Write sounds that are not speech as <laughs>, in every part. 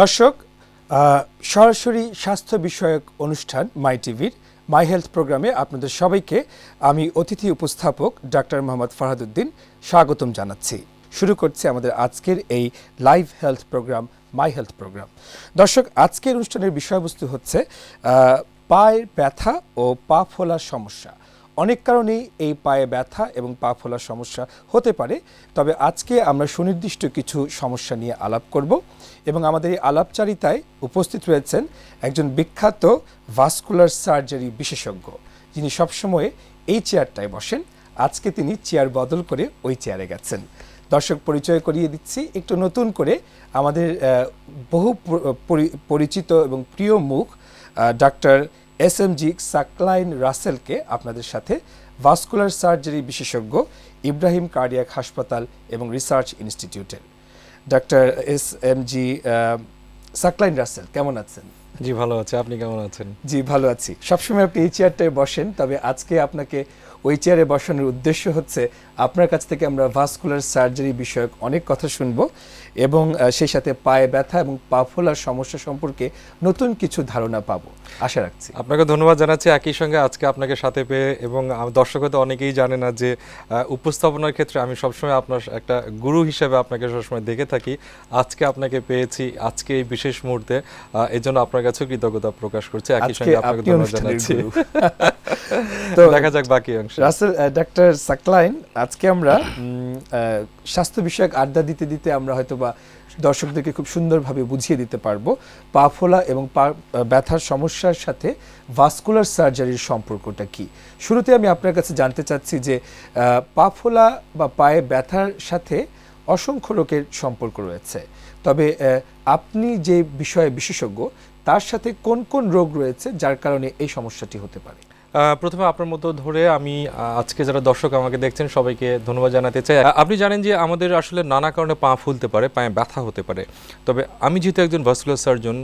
দর্শক সরাসরি স্বাস্থ্য বিষয়ক অনুষ্ঠান মাই টিভির মাই হেলথ প্রোগ্রামে আপনাদের সবাইকে আমি অতিথি উপস্থাপক ডাক্তার মোহাম্মদ ফারহাদুদ্দিন স্বাগতম জানাচ্ছি। শুরু করছি আমাদের আজকের এই live health programme, my health programme. দর্শক, আজকের অনুষ্ঠানের বিষয়বস্তু হচ্ছে পায়ের ব্যথা ও পা ফোলার সমস্যা। অনেক কারণেই এই পায়ে ব্যথা এবং পা ফোলার সমস্যা হতে পারে, তবে আজকে আমরা সুনির্দিষ্ট কিছু সমস্যা নিয়ে আলাপ করব এবং আমাদের এই আলাপচারিতায় উপস্থিত রয়েছেন একজন বিখ্যাত ভাস্কুলার সার্জারি বিশেষজ্ঞ, যিনি সবসময় এই চেয়ারটায় বসেন। আজকে তিনি চেয়ার বদল করে ওই চেয়ারে গেছেন। দর্শক পরিচয় করিয়ে দিচ্ছি, একটু নতুন করে আমাদের বহু পরি- পরিচিত এবং প্রিয় মুখ doctor S M G Saklain রাসেলকে আপনাদের সাথে ভাস্কুলার সার্জারি বিশেষজ্ঞ ইব্রাহিম কার্ডিয়াক হাসপাতাল এবং রিসার্চ ইনস্টিটিউটের doctor S M G Saklain Rasel কেমন আছেন? জি ভালো আছি। আপনি কেমন আছেন? জি ভালো আছি। সবসময় আপনি এই চেয়ারটায় বসেন তবে আজকে আপনাকে ওই চেয়ারে বসানোর উদ্দেশ্য হচ্ছে আপনার কাছ থেকে আমরা ভাস্কুলার সার্জারি বিষয়ক অনেক কথা শুনব এবং সেই সাথে পায়ে ব্যথা এবং পা ফোলার সমস্যা সম্পর্কে নতুন কিছু ধারণা পাবো। আশা রাখছি। আপনাকে ধন্যবাদ জানাচ্ছি। একই সঙ্গে আজকে আপনাকে সাথে পেয়ে এবং আম- দর্শক হয়তো অনেকেই জানে না যে উপস্থাপনার ক্ষেত্রে আমি সবসময় আপনার একটা গুরু হিসেবে আপনাকে সবসময় দেখে থাকি। আজকে আপনাকে পেয়েছি আজকে এই বিশেষ মুহূর্তে এই জন্য আপনার কাছে কৃতজ্ঞতা প্রকাশ করছি। একই সঙ্গে আপনাকে ধন্যবাদ জানাচ্ছি। <laughs> তো দেখা যাক বাকি অংশ। রাসেল ডাক্তার সাকলাইন আজকে আমরা স্বাস্থ্য বিষয়ক আড্ডা দিতে দিতে আমরা হয়তো বা দর্শকদেরকে খুব সুন্দরভাবে বুঝিয়ে দিতে পারব। পা ফোলা এবং পা ব্যথার সমস্যার সাথে ভাস্কুলার সার্জারির সম্পর্কটা কি? শুরুতে আমি আপনার কাছে জানতে চাচ্ছি যে পা ফোলা বা পায়ে ব্যথার সাথে অসংখ্য রোগের সম্পর্ক রয়েছে। তবে আপনি যে বিষয়ে বিশেষজ্ঞ, তার সাথে কোন কোন রোগ রয়েছে যার কারণে এই সমস্যাটি হতে পারে? প্রথমে আপনার মতো ধরে আমি আজকে যারা দর্শক আমাকে দেখছেন, সবাইকে ধন্যবাদ জানাতে চাই। আপনি জানেন যে আমাদের আসলে নানা কারণে পা ফুলতে পারে, পায়ে ব্যথা হতে পারে। তবে আমি যেহেতু একজন ভাস্কুলার সার্জন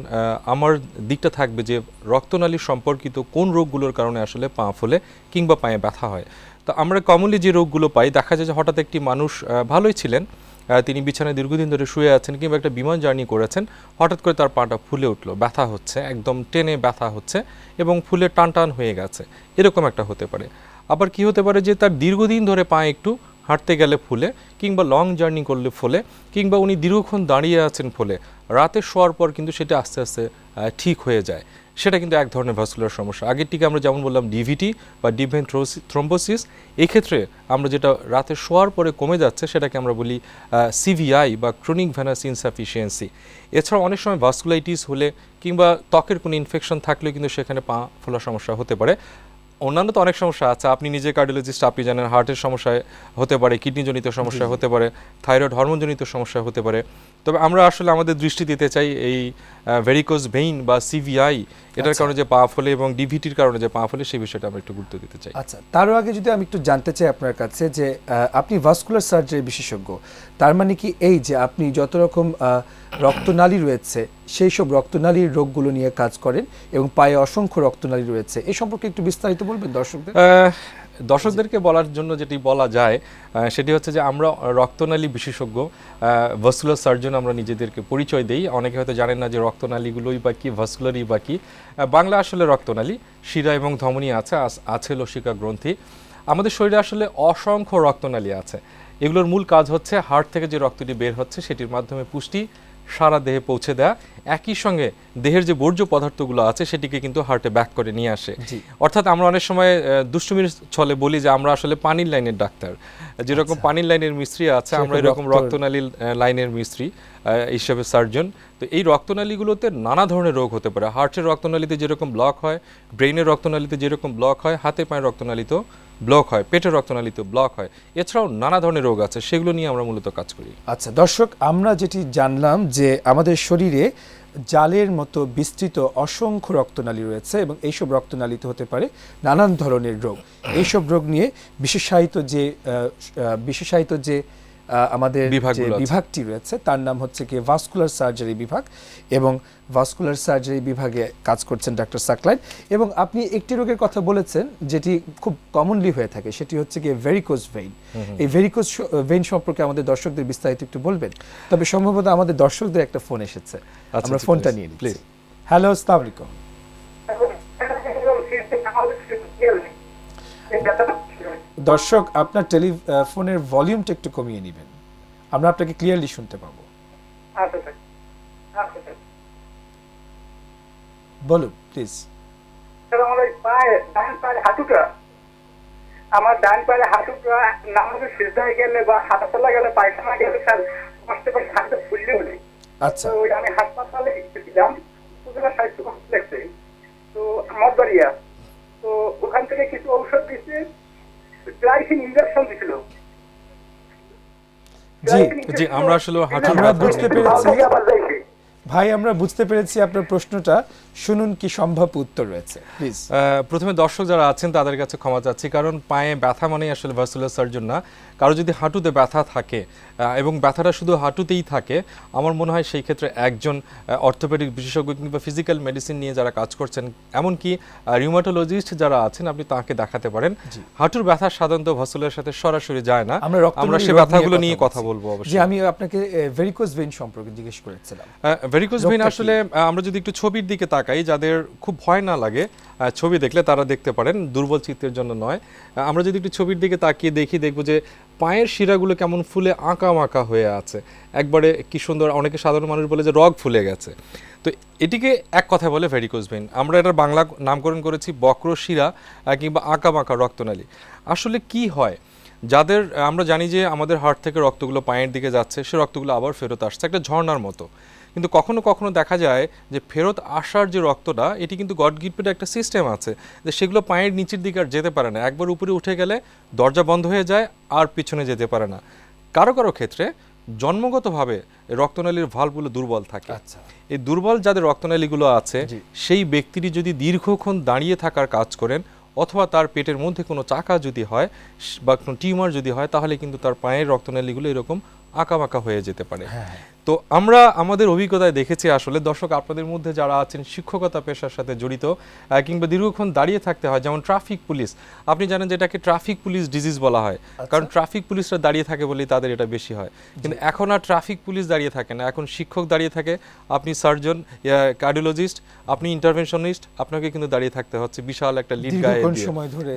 আমার দিকটা থাকবে যে রক্তনালী সম্পর্কিত কোন রোগগুলোর কারণে আসলে পা ফুলে কিংবা পায়ে ব্যথা হয়। তো আমরা কমনলি যে রোগগুলো পাই, দেখা যায় যে হঠাৎ একটি মানুষ ভালোই ছিলেন তিনি বিছানায় দীর্ঘদিন ধরে শুয়ে আছেন কিংবা একটা বিমান জার্নি করেছেন, হঠাৎ করে তার পাটা ফুলে উঠল, ব্যথা হচ্ছে, একদম টেনে ব্যথা হচ্ছে এবং ফুলে টান টান হয়ে গেছে। এরকম একটা হতে পারে। আবার কি হতে পারে যে তার দীর্ঘদিন ধরে পা একটু হাঁটতে গেলে ফুলে কিংবা লং জার্নি করলে ফুলে কিংবা উনি দীর্ঘক্ষণ দাঁড়িয়ে আছেন ফুলে, রাতে শোয়ার পর কিন্তু সেটা আস্তে আস্তে ঠিক হয়ে যায়। সেটা কিন্তু এক ধরনের ভাস্কুলার সমস্যা। আগের আগেরটিকে আমরা যেমন বললাম ডিভিটি বা ডিভেন থ্রোম্বোসিস এক্ষেত্রে আমরা যেটা রাতে শোয়ার পরে কমে যাচ্ছে সেটাকে আমরা বলি সিভিআই বা ক্রনিক ভ্যানাস ইনসাফিসিয়েন্সি এছাড়াও অনেক সময় ভাস্কুলাইটিস হলে কিংবা ত্বকের কোনো ইনফেকশন থাকলে কিন্তু সেখানে পা ফোলার সমস্যা হতে পারে। অন্যান্য তো অনেক সমস্যা আছে। আপনি নিজে কার্ডিওলজিস্ট আপনি জানেন হার্টের সমস্যায় হতে পারে কিডনিজনিত সমস্যা হতে পারে থাইরয়েড হরমোনজনিত সমস্যা হতে পারে। তবে আমরা আসলে আমাদের দৃষ্টি দিতে চাই এই ভেরিকোজ ভেইন বা সিভিআই এটার আচ্ছা। কারণে যে পা ফলে এবং ডিভিটির কারণে যে পা ফলে সেই বিষয়টা আমরা একটু গুরুত্ব দিতে চাই আচ্ছা তারও আগে যদি আমি একটু জানতে চাই আপনার কাছে যে আপনি ভাস্কুলার সার্জারি বিশেষজ্ঞ তার মানে কি এই যে আপনি যত রকম রক্তনালী রয়েছে সেই সব রক্তনালীর রোগগুলো নিয়ে কাজ করেন এবং পায়ে অসংখ্য রক্তনালী রয়েছে এই সম্পর্কে একটু বিস্তারিত বলবেন দর্শকদের আহ, দর্শকদেরকে বলার জন্য যেটি বলা যায় সেটি হচ্ছে যে আমরা রক্তনালী বিশেষজ্ঞ ভাস্কুলার সার্জন আমরা নিজেদেরকে পরিচয় দেই। অনেকে হয়তো জানেন না যে রক্তনালীগুলোই বা কি ভাস্কুলারই বা কি। বাংলা আসলে রক্তনালী, শিরা এবং ধমনী আছে আছে লসিকা গ্রন্থি। আমাদের শরীরে আসলে অসংখ্য রক্তনালী আছে। এগুলোর মূল কাজ হচ্ছে হার্ট থেকে যে রক্তটি বের হচ্ছে, সেটির মাধ্যমে পুষ্টি সারা দেহে পৌঁছে দেয়া। একই সঙ্গে দেহের যে বর্জ্য পদার্থগুলো আছে সেটিকে কিন্তু হার্টে ব্যাক করে নিয়ে আসে। অর্থাৎ আমরা অনেক সময় দুষ্টুমির ছলে বলি যে আমরা আসলে পানির লাইনের ডাক্তার। যেরকম পানির লাইনের মিস্ত্রি আছে আমরা এরকম রক্তনালী লাইনের মিস্ত্রি হিসেবে সার্জন তো এই রক্তনালীগুলোতে নানা ধরনের রোগ হতে পারে। হার্টের রক্তনালীতে যেরকম ব্লক হয় ব্রেইনের রক্তনালীতে যেরকম ব্লক হয় হাতে পায়ের রক্তনালীতেও ব্লক হয় পেটের রক্তনালীতেও ব্লক হয়। এছাড়াও নানা ধরনের রোগ আছে সেগুলো নিয়ে আমরা মূলত কাজ করি। আচ্ছা দর্শক আমরা যেটি জানলাম যে আমাদের শরীরে জালের মতো বিস্তৃত অসংখ্য রক্তনালী রয়েছে এবং এইসব রক্তনালীতে হতে পারে নানান ধরনের রোগ। এইসব রোগ নিয়ে বিশেষায়িত যে বিশেষায়িত যে আমাদের যে বিভাগটি রয়েছে তার নাম হচ্ছে কি ভাস্কুলার সার্জারি বিভাগ এবং ভাস্কুলার সার্জারি বিভাগে কাজ করছেন ডাক্তার সাকলাইন এবং আপনি একটি রোগের কথা বলেছেন যেটি খুব কমনলি হয়ে থাকে সেটি হচ্ছে কি ভেরিকোজ ভেইন এই ভেরিকোজ ভেইন সম্পর্কে আমাদের দর্শকদের বিস্তারিত একটু বলবেন তবে সম্ভবত আমাদের দর্শকদের একটা ফোন এসেছে আচ্ছা, আমরা আচ্ছা, ফোনটা নিয়ে নিচ্ছি please. হ্যালো আসসালামু আলাইকুম দর্শক আপনার টেলিফোনের ভলিউমটা একটু কমিয়ে নেবেন। আমরা আপনাকে ক্লিয়ারলি শুনতে পাবো। বলুন প্লিজ আমার ওই পায়ে হাঁটুটা আমার ডান পায়ের হাঁটুটা নামাজে সিজদায় গেলে বা হাঁটাচলা গেলে পায়খানা গেলে স্যার কষ্ট করে হাঁটতে ফুললে আচ্ছা। ওই আমি হাসপাতালে গেছিলাম উপজেলা স্বাস্থ্য কমপ্লেক্সে তো মদবাড়িয়া তো ওখান থেকে কিছু ঔষধ দিচ্ছে ইঞ্জেকশন দিছিল জি জি, আমরা আসলে হাঁটুর বুঝতে পেরেছি। ভাই আমরা বুঝতে পেরেছি আপনার প্রশ্নটা। শুনুন কি সম্ভব উত্তর রয়েছে প্লিজ প্রথমে দর্শক যারা আছেন তাদের কাছে ক্ষমা চাচ্ছি কারণ পায়ে ব্যথা মানেই আসলে ভার্সুলার সার্জন না। কারও যদি হাঁটুতে ব্যথা থাকে এবং ব্যথাটা শুধু হাঁটুতেই থাকে আমার মনে হয় সেই ক্ষেত্রে একজন অর্থোপেডিক বিশেষজ্ঞ কিংবা ফিজিক্যাল মেডিসিন নিয়ে যারা কাজ করছেন এমনকি রিউমাটোলজিস্ট যারা আছেন আপনি তাকে দেখাতে পারেন। হাঁটুর ব্যথা সাধারণত ভার্সুলার সাথে সরাসরি যায় না। আমরা রোগ ব্যথাগুলো নিয়ে কথা বলব অবশ্যই। আমি আপনাকে ভেরিকোজ ভেন সম্পর্কে জিজ্ঞেস করেছিলাম। ভেরিকোজ ভেইন আসলে আমরা যদি একটু ছবির দিকে তাকাই যাদের খুব ভয় না লাগে ছবি দেখলে তারা দেখতে পারেন দুর্বল চিত্তের জন্য নয়। আমরা যদি একটু ছবির দিকে তাকিয়ে দেখি দেখব যে পায়ের শিরাগুলো কেমন ফুলে আঁকা মাঁকা হয়ে আছে। একবারে কি সুন্দর অনেকে সাধারণ মানুষ বলে যে রগ ফুলে গেছে। তো এটিকে এক কথায় বলে ভেরিকোজ ভেইন আমরা এটার বাংলা নামকরণ করেছি বক্র শিরা কিংবা আঁকা বাঁকা রক্তনালী। আসলে কি হয়? যাদের আমরা জানি যে আমাদের হার্ট থেকে রক্তগুলো পায়ের দিকে যাচ্ছে সে রক্তগুলো আবার ফেরত আসছে একটা ঝর্ণার মতো। কিন্তু কখনো কখনো দেখা যায় যে ফেরত আসার যে রক্তটা এটি কিন্তু গড গিফটেড একটা সিস্টেম আছে যে সেগুলো পায়ের নিচের দিকে আর যেতে পারে না। একবার উপরে উঠে গেলে দরজা বন্ধ হয়ে যায় আর পিছনে যেতে পারে না। কারও কারও ক্ষেত্রে জন্মগতভাবে রক্তনালীর ভালগুলো দুর্বল থাকে। আচ্ছা। এই দুর্বল যাদের রক্তনালীগুলো আছে সেই ব্যক্তিটি যদি দীর্ঘক্ষণ দাঁড়িয়ে থাকার কাজ করেন অথবা তার পেটের মধ্যে কোনো চাকা যদি হয় বা কোনো টিউমার যদি হয় তাহলে কিন্তু তার পায়ের রক্তনালীগুলো এরকম আঁকাবাঁকা হয়ে যেতে পারে। হ্যাঁ। তো আমরা আমাদের অভিজ্ঞতায় দেখেছি আসলে দর্শক আপনাদের মধ্যে যারা আছেন শিক্ষকতা পেশার সাথে জড়িত কিংবা দীর্ঘক্ষণ দাঁড়িয়ে থাকতে হয় যেমন ট্রাফিক পুলিশ। আপনি জানেন যে এটাকে ট্রাফিক পুলিশ ডিজিজ বলা হয়। কারণ ট্রাফিক পুলিশরা দাঁড়িয়ে থাকে বলেই তাদের এটা বেশি হয়। কিন্তু এখন আর ট্রাফিক পুলিশ দাঁড়িয়ে থাকে না। এখন শিক্ষক দাঁড়িয়ে থাকে আপনি সার্জন কার্ডিওলজিস্ট আপনি ইন্টারভেনশনিস্ট আপনাকে কিন্তু দাঁড়িয়ে থাকতে হচ্ছে। বিশাল একটা লিড গায়ে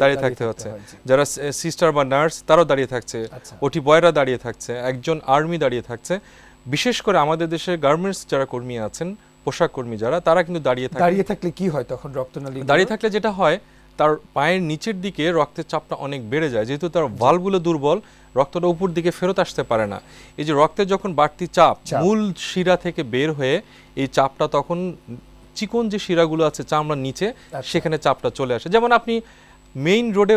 দাঁড়িয়ে থাকতে হচ্ছে। যারা সিস্টার বা নার্স তারাও দাঁড়িয়ে থাকছে। আচ্ছা। ওটি বয়রা দাঁড়িয়ে থাকছে। একজন আর্মি দাঁড়িয়ে থাকছে। বিশেষ করে আমাদের দেশের গার্মেন্টস যারা কর্মী আছেন পোশাক কর্মী যারা তারা কিন্তু দাঁড়িয়ে থাকে দাঁড়িয়ে থাকলে কি হয় তখন রক্তনালী দাঁড়িয়ে থাকলে যেটা হয় তার পায়ের নিচের দিকে রক্তের চাপটা অনেক বেড়ে যায় যেহেতু তার ভালগুলো দুর্বল রক্তটা উপর দিকে ফেরত আসতে পারে না এই যে রক্তের যখন বাড়তি চাপ চাপ। মূল শিরা থেকে বের হয়ে এই চাপটা তখন চিকন যে শিরাগুলো আছে চামড়ার নিচে আচ্ছা। সেখানে চাপটা চলে আসে যেমন আপনি মেইন রোডে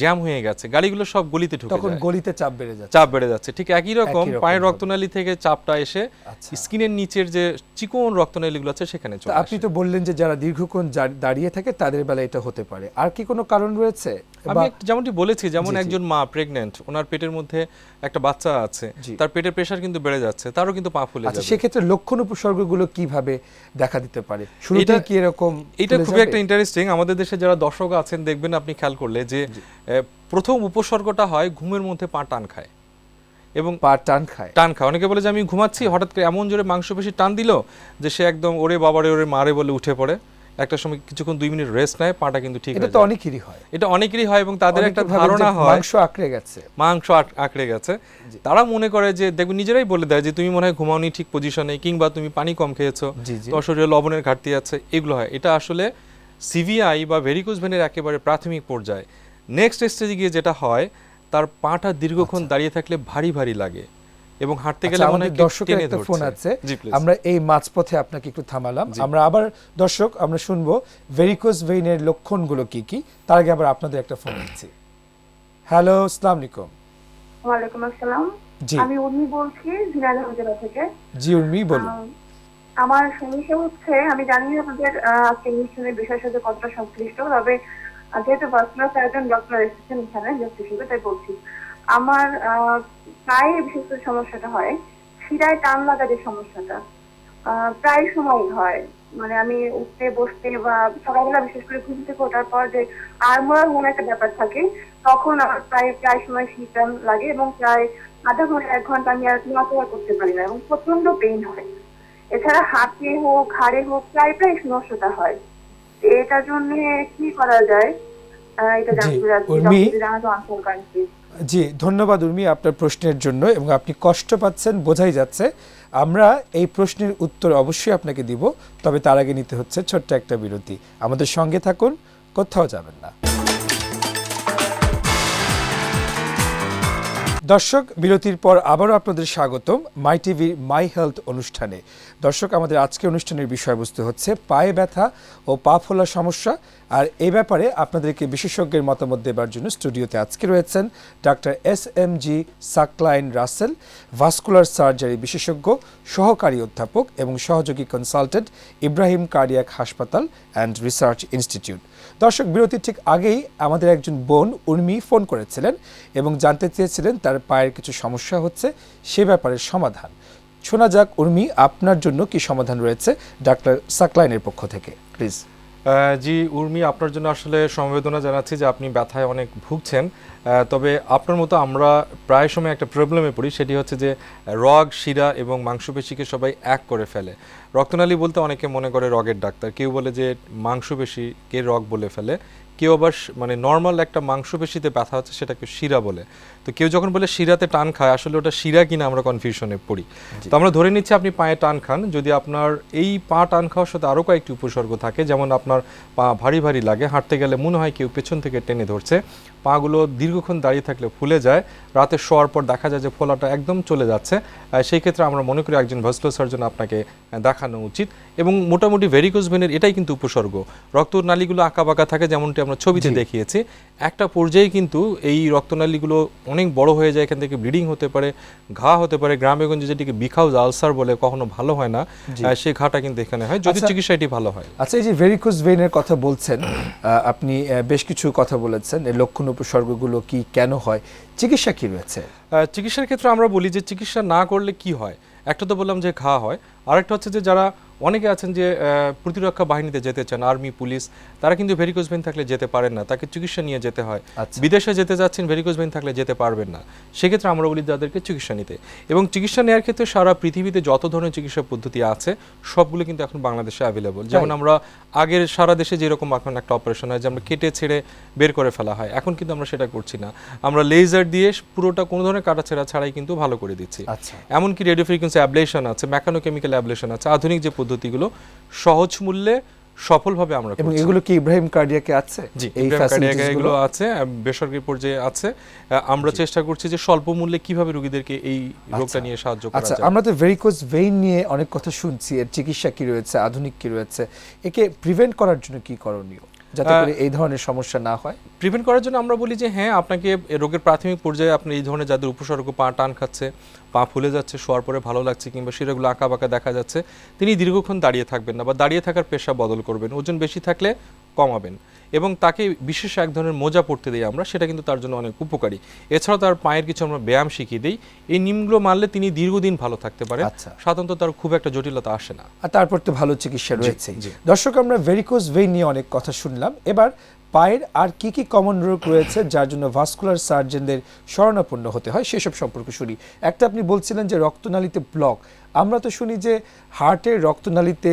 জ্যাম হয়ে গেছে গাড়িগুলো সব গলিতে ঢুকে তখন গলিতে চাপ বেড়ে যাচ্ছে। চাপ বেড়ে যাচ্ছে ঠিক একই রকম পায়ের। রক্তনালী থেকে চাপটা এসে আচ্ছা। স্কিনের নিচের যে চিকন রক্তনালীগুলো আছে সেখানে চলে আপনি তো বললেন যে যারা দীর্ঘক্ষণ দাঁড়িয়ে থাকে তাদের বেলা এটা হতে পারে। আর কি কোনো কারণ রয়েছে? আমি যেমনটি বলেছি যেমন। একজন মা প্রেগনেন্ট ওনার পেটের মধ্যে একটা বাচ্চা আছে তার পেটের প্রেশার কিন্তু বেড়ে যাচ্ছে তারও কিন্তু পা ফুলে যাবে। সেক্ষেত্রে লক্ষণ উপসর্গগুলো কীভাবে দেখা দিতে পারে? শুরুতে কি এরকম এটা খুবই একটা ইন্টারেস্টিং আমাদের দেশে যারা দর্শক আছেন দেখবেন আপনি খেয়াল করলে যে প্রথম উপসর্গটা হয় ঘুমের মধ্যে পা টান খায় এবং পা টান খায়। টান খায়। অনেকে বলে যে আমি ঘুমাচ্ছি হঠাৎ করে এমন জোরে মাংসপেশি টান দিল যে সে একদম ওরে বাবারে ওরে মারে বলে উঠে পড়ে। একটা সময় কিছুক্ষণ দুই মিনিট রেস্ট নেয় পাটা কিন্তু ঠিক এটা তো অনেকেরই হয়। এটা অনেকেরই হয় এবং তাদের একটা ধারণা হয়। মাংস আঁকড়ে গেছে। মাংস আঁকড়ে গেছে। তারা মনে করে যে দেখবে নিজেরাই বলে দেয় যে তুমি মনে হয় ঘুমাওনি ঠিক পজিশনে কিংবা তুমি পানি কম খেয়েছো। তোমার শরীরে লবণের ঘাটতি আছে। এগুলো হয়। এটা আসলে সিভিআই বা ভেরিকোজ ভেনের একেবারে প্রাথমিক পর্যায়ে। নেক্সট স্টেজে গিয়ে যেটা হয় তার পাটা দীর্ঘক্ষণ দাঁড়িয়ে থাকলে ভারী ভারী লাগে। এবং হাঁটতে গেলে আচ্ছা, মনে আমাদের দর্শকের একটা ফোন আছে। আমরা এই মাঝপথে আপনাকে একটু থামালাম। আমরা আবার দর্শক আমরা শুনব ভেরিকোজ ভেইনের লক্ষণগুলো কি কি? তার আগে আবার আপনাদের একটা ফোন দিচ্ছি। হ্যালো আসসালামু আলাইকুম। ওয়ালাইকুম আসসালাম। জি। আমি উর্মি বলছি ঝিনাইদহ জেলা থেকে। জি উর্মি বলুন। আমার সমস্যা হচ্ছে আমি জানি না আপনাদের আজকে অনুষ্ঠানের বিষয়ের সাথে কতটা সংশ্লিষ্ট তবে যেহেতু ভাস্কুলার সার্জন ডক্টর এসেছেন এখানে গেস্ট হিসেবে তাই বলছি। আমার আহ, প্রায় বিশেষ করে সমস্যাটা হয় শিরায় টান লাগা যে সমস্যাটা প্রায় সময় হয়। মানে আমি উঠতে বসতে বা সকালবেলা বিশেষ করে ঘুম থেকে ওঠার পর যে আড়মোড়ার মনে একটা ব্যাপার থাকে তখন আমার প্রায় প্রায় সময় শীত টান লাগে এবং প্রায় আধা ঘণ্টা এক ঘণ্টা আমি আর নড়াচড়া করতে পারি না এবং প্রচণ্ড পেইন হয়। এছাড়া হাতে হোক ঘাড়ে হোক প্রায় প্রায় সমস্যাটা হয়। এটার জন্য কি করা যায়? এটা জানতে চাচ্ছি জানাতে please। জি, ধন্যবাদ উর্মি আপনার প্রশ্নের জন্য এবং আপনি কষ্ট পাচ্ছেন, বোঝাই যাচ্ছে। আমরা এই প্রশ্নের উত্তর অবশ্যই আপনাকে দিব, তবে তার আগে নিতে হচ্ছে ছোট্ট একটা বিরতি। আমাদের সঙ্গে থাকুন, কোথাও যাবেন না। দর্শক, বিরতির পর আবারও আপনাদের স্বাগতম মাই টিভির মাই হেলথ অনুষ্ঠানে। দর্শক, আমাদের আজকে অনুষ্ঠানের বিষয়বস্তু হচ্ছে পায়ে ব্যথা ও পা ফোলা সমস্যা আর এই ব্যাপারে আপনাদেরকে বিশেষজ্ঞের মতামত দেবার জন্য স্টুডিওতে আজকে রয়েছেন doctor S M G Saklain Rasel, vascular surgery বিশেষজ্ঞ, সহকারী অধ্যাপক এবং সহযোগী কনসালটেন্ট, ইব্রাহিম কার্ডিয়াক হাসপাতাল অ্যান্ড রিসার্চ ইনস্টিটিউট। দর্শক বিরতির ঠিক আগেই আমাদের একজন বোন উর্মি ফোন করেছিলেন এবং জানতে চেয়েছিলেন তার পায়ের কিছু সমস্যা হচ্ছে, সে ব্যাপারে সমাধান। শোনা যাক উর্মি, আপনার জন্য কি সমাধান রয়েছে ডাক্তার সাকলাইনের পক্ষ থেকে। প্লিজ। জি, উর্মি, আপনার জন্য আসলে সমবেদনা জানাচ্ছি যে আপনি ব্যথায় অনেক ভুগছেন। তবে আপনার মতো আমরা প্রায় সময় একটা প্রবলেমে পড়ি, সেটি হচ্ছে যে রগ, শিরা এবং মাংসপেশিকে সবাই এক করে ফেলে। রক্তনালী বলতে অনেকে মনে করে রগের ডাক্তার। কেউ বলে যে মাংসপেশিকে রগ বলে ফেলে। কেউ আবার মানে নর্মাল একটা মাংসপেশিতে ব্যথা হচ্ছে সেটাকে শিরা বলে। তো কেউ যখন বলে শিরাতে টান খায় আসলে ওটা শিরা কিনা আমরা কনফিউশনে পড়ি। তো আমরা ধরে নিচ্ছি আপনি পায়ে টান খান যদি আপনার এই পা টান খাওয়ার সাথে আরও কয়েকটি উপসর্গ থাকে যেমন আপনার পা ভারী ভারী লাগে হাঁটতে গেলে মনে হয় কেউ পেছন থেকে টেনে ধরছে পাগুলো দীর্ঘক্ষণ দাঁড়িয়ে থাকলে ফুলে যায় রাতে শোয়ার পর দেখা যায় যে ফোলাটা একদম চলে যাচ্ছে সেই ক্ষেত্রে আমরা মনে করি একজন ভাস্কুলার সার্জন আপনাকে দেখানো উচিত। এবং মোটামুটি ভেরিকোজ ভেনের এটাই কিন্তু উপসর্গ। রক্তনালীগুলো আঁকা বাঁকা থাকে যেমনটি আমরা ছবিতে দেখিয়েছি। একটা পর্যায়ে কিন্তু এই রক্তনালীগুলো অনেক বড় হয়ে যায় এখান থেকে ব্লিডিং হতে পারে ঘা হতে পারে গ্রামেগঞ্জে যেটিকে বিখাউজ আলসার বলে কখনো ভালো হয় না। সেই ঘাটা কিন্তু এখানে হয়। যদি আচ্ছা। চিকিৎসা এটি ভালো হয়। আচ্ছা এই যে ভেরিকোজ ভেইনের কথা বলছেন আপনি বেশ কিছু কথা বলেছেন এর লক্ষণ উপসর্গগুলো কি কেন হয় চিকিৎসা কি রয়েছে? চিকিৎসার ক্ষেত্রে আমরা বলি যে চিকিৎসা না করলে কি হয়? একটা তো বললাম যে ঘা হয় আরেকটা হচ্ছে যে যারা অনেকে আছেন যে প্রতিরক্ষা বাহিনীতে যেতে চান আর্মি পুলিশ তারা কিন্তু ভেরিকোজ ভেন থাকলে যেতে পারেন না তাকে চিকিৎসা নিয়ে যেতে হয়। আচ্ছা। বিদেশে যেতে যাচ্ছেন ভেরিকোজ ভেন থাকলে যেতে পারবেন না। সেক্ষেত্রে আমরা বলি তাদেরকে চিকিৎসা নিতে। এবং চিকিৎসা নেওয়ার ক্ষেত্রে সারা পৃথিবীতে যত ধরনের চিকিৎসা পদ্ধতি আছে সবগুলো কিন্তু এখন বাংলাদেশে অ্যাভেলেবল যেমন আমরা আগের সারা দেশে যেরকম এখন একটা অপারেশন হয় যে আমরা কেটে ছেড়ে বের করে ফেলা হয় এখন কিন্তু আমরা সেটা করছি না। আমরা লেজার দিয়ে পুরোটা কোনো ধরনের কাটাছেড়া ছাড়াই কিন্তু ভালো করে দিচ্ছি। আচ্ছা। এমনকি রেডিও ফ্রিকোয়েন্সি অ্যাবলেশন আছে মেকানোকেমিক্যাল অ্যাবলেশন আছে। আধুনিক যে পদ্ধতিগুলো সহজ মূল্যে সফলভাবে আমরা এবং এগুলো কি ইব্রাহিম কার্ডিয়াকে আছে? জি এই ফ্যাসিলিটিগুলো এগুলো আছে বেসরকারি পর্যায়ে আছে। আমরা চেষ্টা করছি যে স্বল্প মূল্যে কীভাবে রোগীদেরকে এই রোগটা আচ্ছা। নিয়ে সাহায্য করা আচ্ছা যায়। আমরা তো ভেরিকোজ ভেইন নিয়ে অনেক কথা শুনছি। এর চিকিৎসা কি রয়েছে? আধুনিক কি রয়েছে? একে প্রিভেন্ট করার জন্য কি করণীয়? যাতে করে এই ধরনের সমস্যা না হয়। প্রিভেন্ট করার জন্য আমরা বলি যে হ্যাঁ আপনাকে রোগের প্রাথমিক পর্যায়ে আপনি এই ধরনের যাদের উপসর্গ পা টান খাচ্ছে পা ফুলে যাচ্ছে শোয়ার পরে ভালো লাগছে কিংবা শিরাগুলো আঁকা বাঁকা দেখা যাচ্ছে তিনি দীর্ঘক্ষণ দাঁড়িয়ে থাকবেন না বা দাঁড়িয়ে থাকার পেশা বদল করবেন ওজন বেশি থাকলে কমাবেন। এবং তাকে বিশেষ এক ধরনের মোজা পড়তে দিই আমরা সেটা কিন্তু তার জন্য অনেক উপকারী। এছাড়াও তার পায়ের কিছু আমরা ব্যায়াম শিখিয়ে দিই। এই নিমগুলো মারলে তিনি দীর্ঘদিন ভালো থাকতে পারে আচ্ছা। সাধারণত তার খুব একটা জটিলতা আসে না। আর তারপর তো ভালো চিকিৎসা রয়েছে। দর্শক আমরা ভেরিকোজ ভেইন নিয়ে অনেক কথা শুনলাম। এবার পায়ের আর কি কি কমন রোগ রয়েছে যার জন্য ভাস্কুলার সার্জনদের শরণাপন্ন হতে হয় সেসব সম্পর্কে শুনি। একটা আপনি বলছিলেন যে রক্তনালীতে ব্লক আমরা তো শুনি যে হার্টের রক্তনালীতে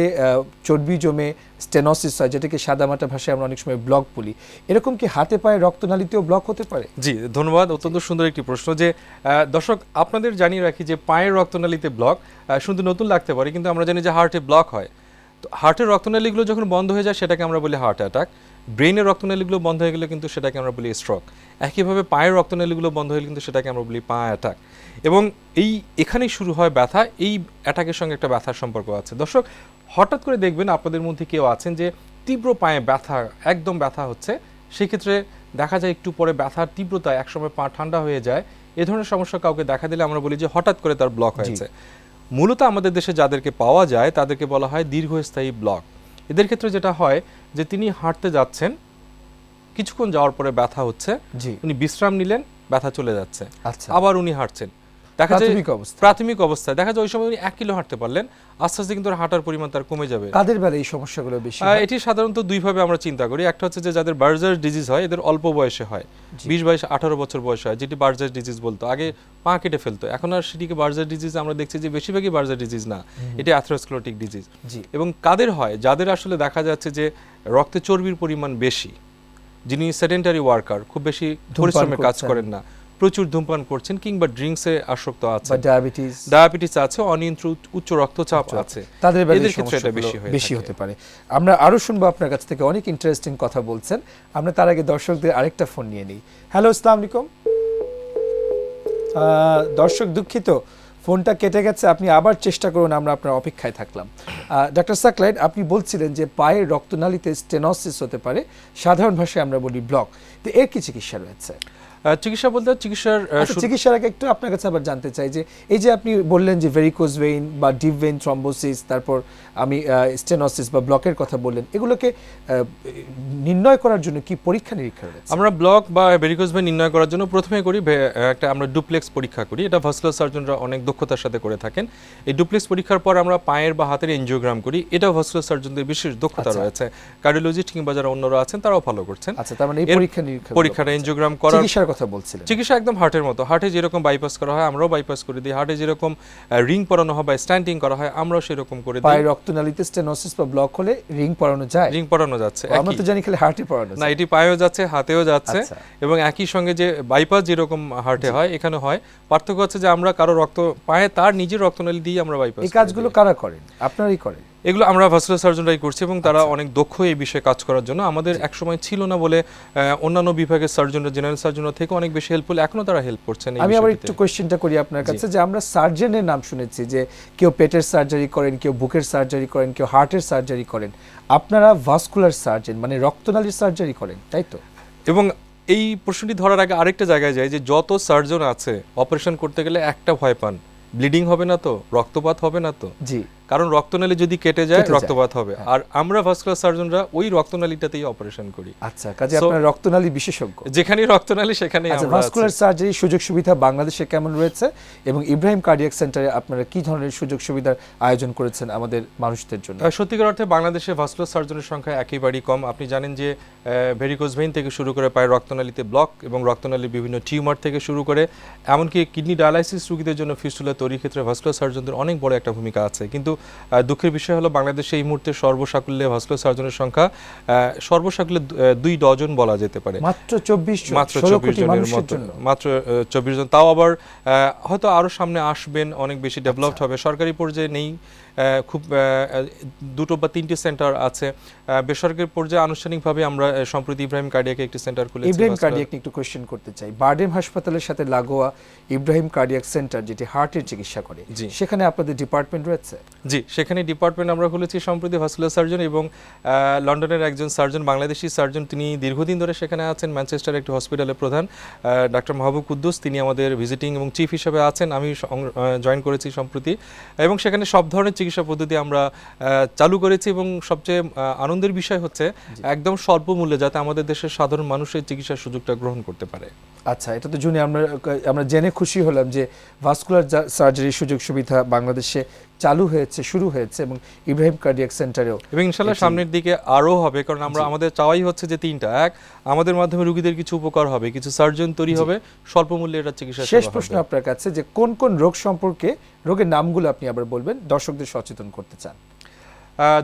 চর্বি জমে স্টেনোসিস হয় যেটাকে সাদামাটা ভাষায় আমরা অনেক সময় ব্লক বলি। এরকম কি হাতে পায়ে রক্তনালীতেও ব্লক হতে পারে? জি ধন্যবাদ। অত্যন্ত সুন্দর একটি প্রশ্ন যে দর্শক আপনাদের জানিয়ে রাখি যে পায়ের রক্তনালীতে ব্লক শুনতে নতুন লাগতে পারে কিন্তু আমরা জানি যে হার্টে ব্লক হয়। তো হার্টের রক্তনালীগুলো যখন বন্ধ হয়ে যায় সেটাকে আমরা বলি হার্ট অ্যাটাক ব্রেনের রক্তনালীগুলো বন্ধ হয়ে গেলে কিন্তু সেটাকে আমরা বলি স্ট্রোক একইভাবে পায়ের রক্তনালীগুলো বন্ধ হলে কিন্তু সেটাকে আমরা বলি পা অ্যাটাক এবং এই এখানেই শুরু হয় ব্যথা এই অ্যাটাকের সঙ্গে একটা ব্যথার সম্পর্ক আছে। দর্শক হঠাৎ করে দেখবেন আপনাদের মধ্যে কেউ আছেন যে তীব্র পায়ে ব্যথা একদম ব্যথা হচ্ছে। সেক্ষেত্রে দেখা যায় একটু পরে ব্যথার তীব্রতা একসময় পা ঠান্ডা হয়ে যায়। এ ধরনের সমস্যা কাউকে দেখা দিলে আমরা বলি যে হঠাৎ করে তার ব্লক হয়েছে। মূলত আমাদের দেশে যাদেরকে পাওয়া যায় তাদেরকে বলা হয় দীর্ঘস্থায়ী ব্লক এদের ক্ষেত্রে যেটা হয় যে তিনি হাঁটতে যাচ্ছেন কিছুক্ষণ যাওয়ার পরে ব্যথা হচ্ছে। উনি বিশ্রাম নিলেন ব্যথা চলে যাচ্ছে। আচ্ছা। আবার উনি হাঁটছেন। দেখা যায় প্রাথমিক অবস্থা। প্রাথমিক অবস্থায় দেখা যায় ওই সময় উনি এক কিলো হাঁটতে পারলেন। আস্তে আস্তে কিন্তু হাঁটার পরিমাণ তার কমে যাবে। কাদের বেলা এই সমস্যাগুলো বেশি এটি সাধারণত দুইভাবে আমরা চিন্তা করি। একটা হচ্ছে যে যাদের বার্জার ডিজিজ হয় এদের অল্প বয়সে হয়। বিশ বাইশ আঠারো বছর বয়স হয় যেটি বার্জার ডিজিজ বলতো। আগে পা কেটে ফেলতো। এখন আর সেটিকে বার্জার ডিজিজ আমরা দেখছি যে বেশিরভাগই বার্জার ডিজিজ না। এটি অ্যাথ্রোস্ক্লোটিক ডিজিজ এবং কাদের হয়? যাদের আসলে দেখা যাচ্ছে যে রক্তে চর্বির পরিমাণ বেশি যিনি সেডেন্টারি ওয়ার্কার খুব বেশি পরিশ্রমের কাজ করেন না প্রচুর ধূমপান করছেন কিংবা ড্রিঙ্কসে আসক্ত আছে ডায়াবেটিস ডায়াবেটিস আছে অনিয়ন্ত্রিত উচ্চ রক্তচাপ আছে। তাদের এদের ক্ষেত্রে এটা বেশি বেশি হতে পারে। আমরা আরও শুনব আপনার কাছ থেকে অনেক ইন্টারেস্টিং কথা বলছেন। আমরা তার আগে দর্শকদের আরেকটা ফোন নিয়ে নিই। হ্যালো আসসালামু আলাইকুম। দর্শক দুঃখিত ফোনটা কেটে গেছে, আপনি আবার চেষ্টা করুন, আমরা আপনার অপেক্ষায় থাকলাম। ডাক্তার সাকলাইন, আপনি বলছিলেন যে পায়ের রক্তনালীতে স্টেনোসিস হতে পারে, সাধারণ ভাষায় আমরা বলি ব্লক। তো এর কি চিকিৎসা রয়েছে? চিকিৎসা বলতে চিকিৎসার আচ্ছা চিকিৎসার আগে একটু আপনার কাছে আবার জানতে চাই যে এই যে আপনি বললেন যে ভেরিকোজ ভেইন বা ডিপ ভেইন থ্রম্বোসিস তারপর আমি স্টেনোসিস বা ব্লকের কথা বললেন এগুলোকে নির্ণয় করার জন্য কি পরীক্ষা নিরীক্ষা রয়েছে? আমরা ব্লক বা ভেরিকোজ ভেন নির্ণয় করার জন্য প্রথমে করি একটা আমরা ডুপ্লেক্স পরীক্ষা করি এটা ভাস্কুলার সার্জনরা অনেক দক্ষতার সাথে করে থাকেন। এই ডুপ্লেক্স পরীক্ষার পর আমরা পায়ের বা হাতের এনজিওগ্রাম করি এটা ভাস্কুলার সার্জনদের বিশেষ দক্ষতা আচ্ছা। রয়েছে। কার্ডিওলজিস্ট কিংবা যারা অন্যরা আছেন তারাও ফলো করছেন। আচ্ছা তার মানে এই পরীক্ষা নিরীক্ষা পরীক্ষাটা এনজিওগ্রাম করার কথা বলছিলেন। চিকিৎসা একদম হার্টের মতো। হার্টে যেরকম বাইপাস করা হয় আমরাও বাইপাস করে দিই। হার্টে যেরকম রিং পরানো হয় বা স্ট্যান্ডিং করা হয় আমরাও সেরকম করে দিই। পায়ের রক্তনালীতে স্টেনোসিস বা ব্লক হলে রিং পরানো যায়। রিং পরানো যাচ্ছে আমরা তো জানি খালি হার্টে পরানো না এটি পায়েও যাচ্ছে হাতেও যাচ্ছে আচ্ছা। এবং একই সঙ্গে যে বাইপাস যেরকম হার্টে হয় এখানে হয়। পার্থক্য হচ্ছে যে আমরা কারও রক্ত পায়ে তার নিজের রক্তনালী দিয়ে আমরা বাইপাস এই কাজগুলো কারা করেন? আপনারাই করেন? এগুলো আমরা ভাস্কুলার সার্জনরাই করছি এবং তারা অনেক দক্ষ এই বিষয়ে কাজ করার জন্য। আমাদের একসময় ছিল না বলে অন্যান্য বিভাগের সার্জনরা জেনারেল সার্জনরা থেকে অনেক বেশি হেল্পফুল এখনও তারা হেল্প করছেন আমি আবার একটু কোয়েশ্চেনটা করি আপনার কাছে যে আমরা সার্জনের নাম শুনেছি যে কেউ পেটের সার্জারি করেন কেউ বুকের সার্জারি করেন কেউ হার্টের সার্জারি করেন। আপনারা ভাস্কুলার সার্জন মানে রক্তনালীর সার্জারি করেন তাই তো? এবং এই প্রশ্নটি ধরার আগে আরেকটা জায়গায় যায় যে যত সার্জন আছে অপারেশন করতে গেলে একটা ভয় পান। ব্লিডিং হবে না তো? রক্তপাত হবে না তো? জি। কারণ রক্তনালী যদি কেটে যায় রক্তপাত হবে। আর আমরা ভাস্কুলার সার্জনরা ওই রক্তনালীটাতেই অপারেশন করি। আচ্ছা কাজে আপনার রক্তনালী বিশেষজ্ঞ। যেখানে রক্তনালী সেখানে আচ্ছা আমরা ভাস্কুলার। সার্জারি সুযোগ সুবিধা বাংলাদেশে কেমন রয়েছে? এবং ইব্রাহিম কার্ডিয়াক সেন্টারে আপনারা কি ধরনের সুযোগ সুবিধার আয়োজন করেছেন আমাদের মানুষদের জন্য? সত্যিকার অর্থে বাংলাদেশে ভাস্কুলার সার্জনের সংখ্যা একেবারেই কম। আপনি জানেন যে ভেরিকোজ ভেইন থেকে শুরু করে পায়ের রক্তনালীতে ব্লক এবং রক্তনালীর বিভিন্ন টিউমার থেকে শুরু করে এমনকি কিডনি ডায়ালাইসিস রোগীদের জন্য ফিস্টুলা তৈরির ক্ষেত্রে ভাস্কুলার সার্জনদের অনেক বড় একটা ভূমিকা আছে। কিন্তু দুঃখের বিষয় হলো বাংলাদেশে এই মুহূর্তে সর্বসাকুল্যে ভাস্কুলার সার্জনের সংখ্যা আহ, সর্বসাকুল্যে দুই ডজন বলা যেতে পারে। মাত্র চব্বিশ মাত্র চব্বিশ জনের মতো। মাত্র চব্বিশ জন। তাও আবার হয়তো আরও সামনে আসবেন অনেক বেশি ডেভেলপড আচ্ছা। হবে। সরকারি পর্যায়ে নেই খুব দুটো বা তিনটি সেন্টার আছে। বেসরকারি পর্যায়ে আনুষ্ঠানিকভাবে আমরা সম্প্রতি ইব্রাহিম কার্ডিয়াকে একটি সেন্টার খুলেছি ইব্রাহিম কার্ডিয়াক একটু কোয়েশ্চেন করতে চাই। বারডেম হাসপাতালের সাথে লাগোয়া ইব্রাহিম কার্ডিয়াক সেন্টার যেটি হার্টের চিকিৎসা করে। সেখানে আপনাদের ডিপার্টমেন্ট রয়েছে? জি সেখানে ডিপার্টমেন্ট আমরা খুলেছি সম্প্রতি ভাস্কুলার সার্জন এবং লন্ডনের একজন সার্জন বাংলাদেশি সার্জন তিনি দীর্ঘদিন ধরে সেখানে আছেন ম্যানচেস্টার একটি হসপিটালের প্রধান। ডাক্তার মাহবুব কুদ্দুস তিনি আমাদের ভিজিটিং এবং চিফ হিসেবে আছেন আমি জয়েন করেছি সম্প্রতি। এবং সেখানে সব ধরনের চিকিৎসা পদ্ধতি আমরা আহ, চালু করেছি এবং সবচেয়ে আনন্দের বিষয় হচ্ছে একদম স্বল্প মূল্যে যাতে আমাদের দেশের সাধারণ মানুষের চিকিৎসার সুযোগটা গ্রহণ করতে পারে। আচ্ছা এটা তো জুনে আমরা আমরা জেনে খুশি হলাম যে ভাস্কুলার সার্জারির সুযোগ সুবিধা বাংলাদেশে চালু হয়েছে শুরু হয়েছে এবং ইব্রাহিম কার্ডিয়াক সেন্টারেও এবং ইনশাল্লাহ সামনের দিকে আরও হবে কারণ আমরা আমাদের চাওয়াই হচ্ছে যে তিনটা। এক আমাদের মাধ্যমে রোগীদের কিছু উপকার হবে কিছু সার্জন তৈরি হবে স্বল্প মূল্যে এটা চিকিৎসা শেষ প্রশ্ন আপনার কাছে যে কোন কোন রোগ সম্পর্কে রোগের নামগুলো আপনি আবার বলবেন দর্শকদের সচেতন করতে চান।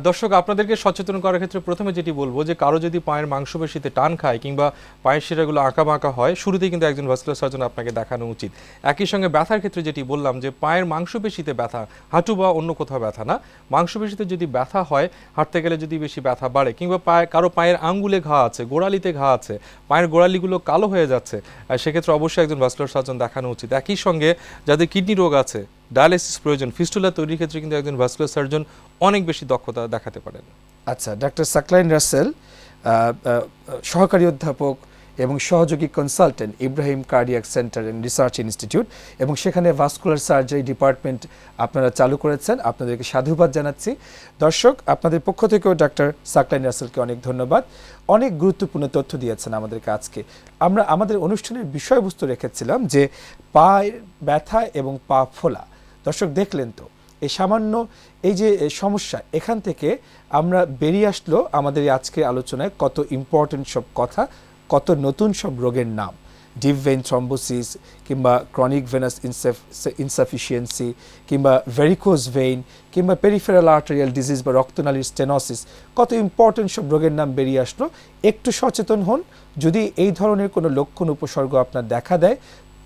দর্শক, আপনাদেরকে সচেতন করার ক্ষেত্রে প্রথমে যেটি বলব যে, কারও যদি পায়ের মাংসপেশিতে টান খায় কিংবা পায়ের শিরাগুলো আঁকা বাঁকা হয়, শুরুতেই কিন্তু একজন ভাস্কুলার সার্জন আপনাকে দেখানো উচিত। একই সঙ্গে ব্যথার ক্ষেত্রে যেটি বললাম যে, পায়ের মাংসপেশিতে ব্যথা, হাঁটু বা অন্য কোথাও ব্যথা না। মাংসপেশিতে যদি ব্যথা হয়, হাঁটতে গেলে যদি বেশি ব্যথা বাড়ে কিংবা পায়ে, কারও পায়ের আঙ্গুলে ঘা আছে, গোড়ালিতে ঘা আছে, পায়ের গোড়ালিগুলো কালো হয়ে যাচ্ছে সেক্ষেত্রে অবশ্যই একজন ভাস্কুলার সার্জন দেখানো উচিত। একই সঙ্গে যাদের কিডনি রোগ আছে ডায়ালিসিস প্রয়োজন। ফিস্টুলা তৈরির ক্ষেত্রে কিন্তু একজন ভাস্কুলার সার্জন অনেক বেশি দক্ষতা দেখাতে পারেন। আচ্ছা ডাক্তার সাকলাইন রাসেল সহকারী অধ্যাপক এবং সহযোগী consultant, Ibrahim cardiac centre and research institute এবং সেখানে ভাস্কুলার সার্জারি ডিপার্টমেন্ট আপনারা চালু করেছেন। আপনাদেরকে সাধুবাদ জানাচ্ছি। দর্শক, আপনাদের পক্ষ থেকেও ডাক্তার সাকলাইন রাসেলকে অনেক ধন্যবাদ। অনেক গুরুত্বপূর্ণ তথ্য দিয়েছেন আমাদেরকে আজকে। আমরা আমাদের অনুষ্ঠানের বিষয়বস্তু রেখেছিলাম যে পায়ের ব্যথা এবং পা ফোলা। দর্শক দেখলেন তো, এই সামান্য এই যে সমস্যা, এখান থেকে আমরা বেরিয়ে আসলো আমাদের আজকের আলোচনায় কত ইম্পর্টেন্ট সব কথা, কত নতুন সব রোগের নাম। ডিপ ভেন থ্রম্বোসিস কিংবা ক্রনিক ভেনাস ইনসাফিসিয়েন্সি কিংবা ভেরিকোজ ভেইন কিংবা পেরিফেরাল আর্টারিয়াল ডিজিজ বা রক্তনালীর স্টেনোসিস কত ইম্পর্টেন্ট সব রোগের নাম বেরিয়ে আসলো। একটু সচেতন হন, যদি এই ধরনের কোনো লক্ষণ, উপসর্গ আপনার দেখা দেয়,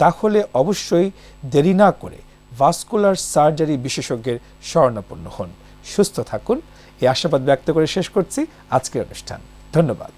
তাহলে অবশ্যই দেরি না করে ভাস্কুলার সার্জারি বিশেষজ্ঞের স্বর্ণাপন্ন হন। সুস্থ থাকুন। এই আশাবাদ ব্যক্ত করে শেষ করছি আজকের অনুষ্ঠান। ধন্যবাদ।